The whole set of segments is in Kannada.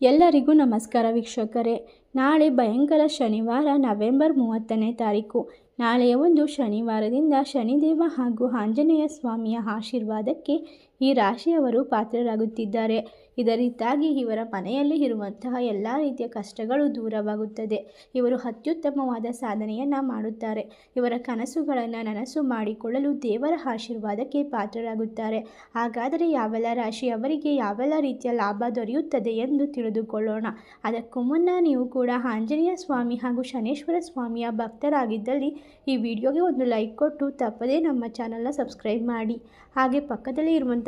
ಎಲ್ಲರಿಗೂ ನಮಸ್ಕಾರ ವೀಕ್ಷಕರೇ. ನಾಳೆ ಭಯಂಕರ ಶನಿವಾರ, ನವೆಂಬರ್ ಮೂವತ್ತನೇ ತಾರೀಕು. ನಾಳೆಯ ಒಂದು ಶನಿವಾರದಿಂದ ಶನಿದೇವ ಹಾಗೂ ಆಂಜನೇಯ ಸ್ವಾಮಿಯ ಆಶೀರ್ವಾದಕ್ಕೆ ಈ ರಾಶಿಯವರು ಪಾತ್ರರಾಗುತ್ತಿದ್ದಾರೆ. ಇದರಿಂದಾಗಿ ಇವರ ಮನೆಯಲ್ಲಿ ಇರುವಂತಹ ಎಲ್ಲ ರೀತಿಯ ಕಷ್ಟಗಳು ದೂರವಾಗುತ್ತದೆ. ಇವರು ಅತ್ಯುತ್ತಮವಾದ ಸಾಧನೆಯನ್ನು ಮಾಡುತ್ತಾರೆ. ಇವರ ಕನಸುಗಳನ್ನು ನನಸು ಮಾಡಿಕೊಳ್ಳಲು ದೇವರ ಆಶೀರ್ವಾದಕ್ಕೆ ಪಾತ್ರರಾಗುತ್ತಾರೆ. ಹಾಗಾದರೆ ಯಾವೆಲ್ಲ ರಾಶಿಯವರಿಗೆ ಯಾವೆಲ್ಲ ರೀತಿಯ ಲಾಭ ದೊರೆಯುತ್ತದೆ ಎಂದು ತಿಳಿದುಕೊಳ್ಳೋಣ. ಅದಕ್ಕೂ ಮುನ್ನ ನೀವು ಕೂಡ ಆಂಜನೇಯ ಸ್ವಾಮಿ ಹಾಗೂ ಶನೇಶ್ವರ ಸ್ವಾಮಿಯ ಭಕ್ತರಾಗಿದ್ದಲ್ಲಿ ಈ ವಿಡಿಯೋಗೆ ಒಂದು ಲೈಕ್ ಕೊಟ್ಟು ತಪ್ಪದೇ ನಮ್ಮ ಚಾನಲ್ನ ಸಬ್ಸ್ಕ್ರೈಬ್ ಮಾಡಿ. ಹಾಗೆ ಪಕ್ಕದಲ್ಲಿ ಇರುವಂಥ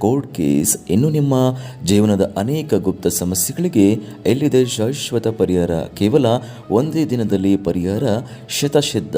ಕೋರ್ಟ್ ಕೇಸ್ ಇನ್ನು ನಿಮ್ಮ ಜೀವನದ ಅನೇಕ ಗುಪ್ತ ಸಮಸ್ಯೆಗಳಿಗೆ ಎಲ್ಲಿದೆ ಶಾಶ್ವತ ಪರಿಹಾರ? ಕೇವಲ ಒಂದೇ ದಿನದಲ್ಲಿ ಪರಿಹಾರ? ಶತಸಿದ್ಧ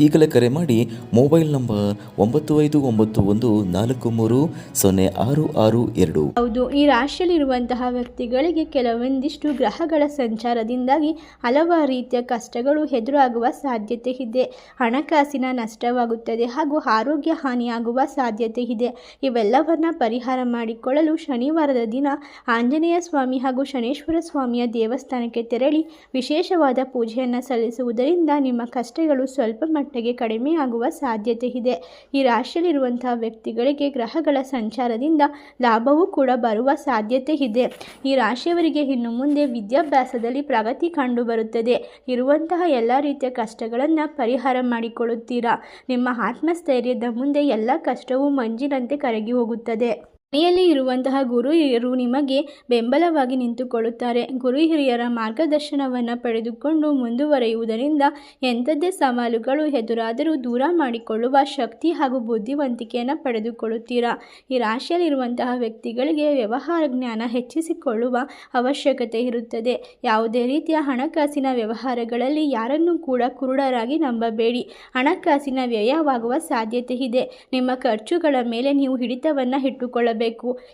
ಈಗಲೇ ಕರೆ ಮಾಡಿ ಮೊಬೈಲ್ ನಂಬರ್ ಒಂಬತ್ತು ಐದು ಒಂಬತ್ತು ಒಂದು ನಾಲ್ಕು ಮೂರು ಸೊನ್ನೆ ಆರು ಆರು ಎರಡು. ಹೌದು, ಈ ರಾಶಿಯಲ್ಲಿರುವಂತಹ ವ್ಯಕ್ತಿಗಳಿಗೆ ಕೆಲವೊಂದಿಷ್ಟು ಗ್ರಹಗಳ ಸಂಚಾರದಿಂದಾಗಿ ಹಲವಾರು ರೀತಿಯ ಕಷ್ಟಗಳು ಎದುರಾಗುವ ಸಾಧ್ಯತೆ ಇದೆ. ಹಣಕಾಸಿನ ನಷ್ಟವಾಗುತ್ತದೆ ಹಾಗೂ ಆರೋಗ್ಯ ಹಾನಿಯಾಗುವ ಸಾಧ್ಯತೆ ಇದೆ. ಇವೆಲ್ಲವನ್ನ ಪರಿಹಾರ ಮಾಡಿಕೊಳ್ಳಲು ಶನಿವಾರದ ದಿನ ಆಂಜನೇಯ ಸ್ವಾಮಿ ಹಾಗೂ ಶನೇಶ್ವರ ಸ್ವಾಮಿಯ ದೇವಸ್ಥಾನಕ್ಕೆ ತೆರಳಿ ವಿಶೇಷವಾದ ಪೂಜೆಯನ್ನು ಸಲ್ಲಿಸುವುದರಿಂದ ನಿಮ್ಮ ಕಷ್ಟಗಳು ಸ್ವಲ್ಪ ಮಟ್ಟಿಗೆ ಕಡಿಮೆಯಾಗುವ ಸಾಧ್ಯತೆ ಇದೆ. ಈ ರಾಶಿಯಲ್ಲಿರುವಂತಹ ವ್ಯಕ್ತಿಗಳಿಗೆ ಗ್ರಹಗಳ ಸಂಚಾರದಿಂದ ಲಾಭವೂ ಕೂಡ ಬರುವ ಸಾಧ್ಯತೆ ಇದೆ. ಈ ರಾಶಿಯವರಿಗೆ ಇನ್ನು ಮುಂದೆ ವಿದ್ಯಾಭ್ಯಾಸದಲ್ಲಿ ಪ್ರಗತಿ ಕಂಡುಬರುತ್ತದೆ ಇರುವಂತಹ ಎಲ್ಲ ರೀತಿಯ ಕಷ್ಟಗಳನ್ನು ಪರಿಹಾರ ಮಾಡಿಕೊಳ್ಳುತ್ತೀರಾ? ನಿಮ್ಮ ಆತ್ಮಸ್ಥೈರ್ಯದ ಮುಂದೆ ಎಲ್ಲ ಕಷ್ಟವೂ ಮಂಜಿನಂತೆ ಕರಗಿ ಹೋಗುತ್ತದೆ. ಮನೆಯಲ್ಲಿ ಇರುವಂತಹ ಗುರು ಹಿರಿಯರು ನಿಮಗೆ ಬೆಂಬಲವಾಗಿ ನಿಂತುಕೊಳ್ಳುತ್ತಾರೆ. ಗುರು ಹಿರಿಯರ ಮಾರ್ಗದರ್ಶನವನ್ನು ಪಡೆದುಕೊಂಡು ಮುಂದುವರೆಯುವುದರಿಂದ ಎಂಥದ್ದೇ ಸವಾಲುಗಳು ಎದುರಾದರೂ ದೂರ ಮಾಡಿಕೊಳ್ಳುವ ಶಕ್ತಿ ಹಾಗೂ ಬುದ್ಧಿವಂತಿಕೆಯನ್ನು ಪಡೆದುಕೊಳ್ಳುತ್ತೀರಾ? ಈ ರಾಶಿಯಲ್ಲಿರುವಂತಹ ವ್ಯಕ್ತಿಗಳಿಗೆ ವ್ಯವಹಾರ ಜ್ಞಾನ ಹೆಚ್ಚಿಸಿಕೊಳ್ಳುವ ಅವಶ್ಯಕತೆ ಇರುತ್ತದೆ. ಯಾವುದೇ ರೀತಿಯ ಹಣಕಾಸಿನ ವ್ಯವಹಾರಗಳಲ್ಲಿ ಯಾರನ್ನೂ ಕೂಡ ಕುರುಡರಾಗಿ ನಂಬಬೇಡಿ. ಹಣಕಾಸಿನ ವ್ಯಯವಾಗುವ ಸಾಧ್ಯತೆ ಇದೆ. ನಿಮ್ಮ ಖರ್ಚುಗಳ ಮೇಲೆ ನೀವು ಹಿಡಿತವನ್ನು ಇಟ್ಟುಕೊಳ್ಳಬೇಕು.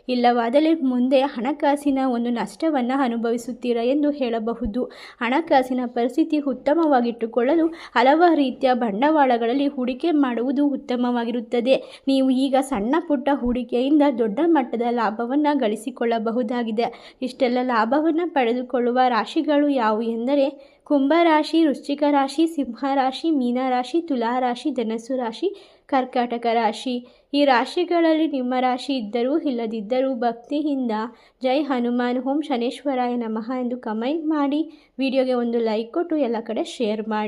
ಇಲ್ಲವಾದರೆ ಮುಂದೆ ಹಣಕಾಸಿನ ಒಂದು ನಷ್ಟವನ್ನು ಅನುಭವಿಸುತ್ತೀರಾ ಎಂದು ಹೇಳಬಹುದು. ಹಣಕಾಸಿನ ಪರಿಸ್ಥಿತಿ ಉತ್ತಮವಾಗಿಟ್ಟುಕೊಳ್ಳಲು ಹಲವಾರು ರೀತಿಯ ಬಂಡವಾಳಗಳಲ್ಲಿ ಹೂಡಿಕೆ ಮಾಡುವುದು ಉತ್ತಮವಾಗಿರುತ್ತದೆ. ನೀವು ಈಗ ಸಣ್ಣ ಪುಟ್ಟ ಹೂಡಿಕೆಯಿಂದ ದೊಡ್ಡ ಮಟ್ಟದ ಲಾಭವನ್ನು ಗಳಿಸಿಕೊಳ್ಳಬಹುದಾಗಿದೆ. ಇಷ್ಟೆಲ್ಲ ಲಾಭವನ್ನು ಪಡೆದುಕೊಳ್ಳುವ ರಾಶಿಗಳು ಯಾವುವು ಎಂದರೆ ಕುಂಭರಾಶಿ ವೃಶ್ಚಿಕ ರಾಶಿ, ಸಿಂಹ ರಾಶಿ ಮೀನರಾಶಿ ತುಲಾರಾಶಿ ಧನಸ್ಸು ರಾಶಿ ಕರ್ಕಾಟಕ ರಾಶಿ. ಈ ರಾಶಿಗಳಲ್ಲಿ ನಿಮ್ಮ ರಾಶಿ ಇದ್ದರೂ ಇಲ್ಲದಿದ್ದರೂ ಭಕ್ತಿಯಿಂದ ಜೈ ಹನುಮಾನ್, ಓಂ ಶನೇಶ್ವರಾಯ ನಮಃ ಎಂದು ಕಮೆಂಟ್ ಮಾಡಿ. ವಿಡಿಯೋಗೆ ಒಂದು ಲೈಕ್ ಕೊಟ್ಟು ಎಲ್ಲ ಕಡೆ ಶೇರ್ ಮಾಡಿ.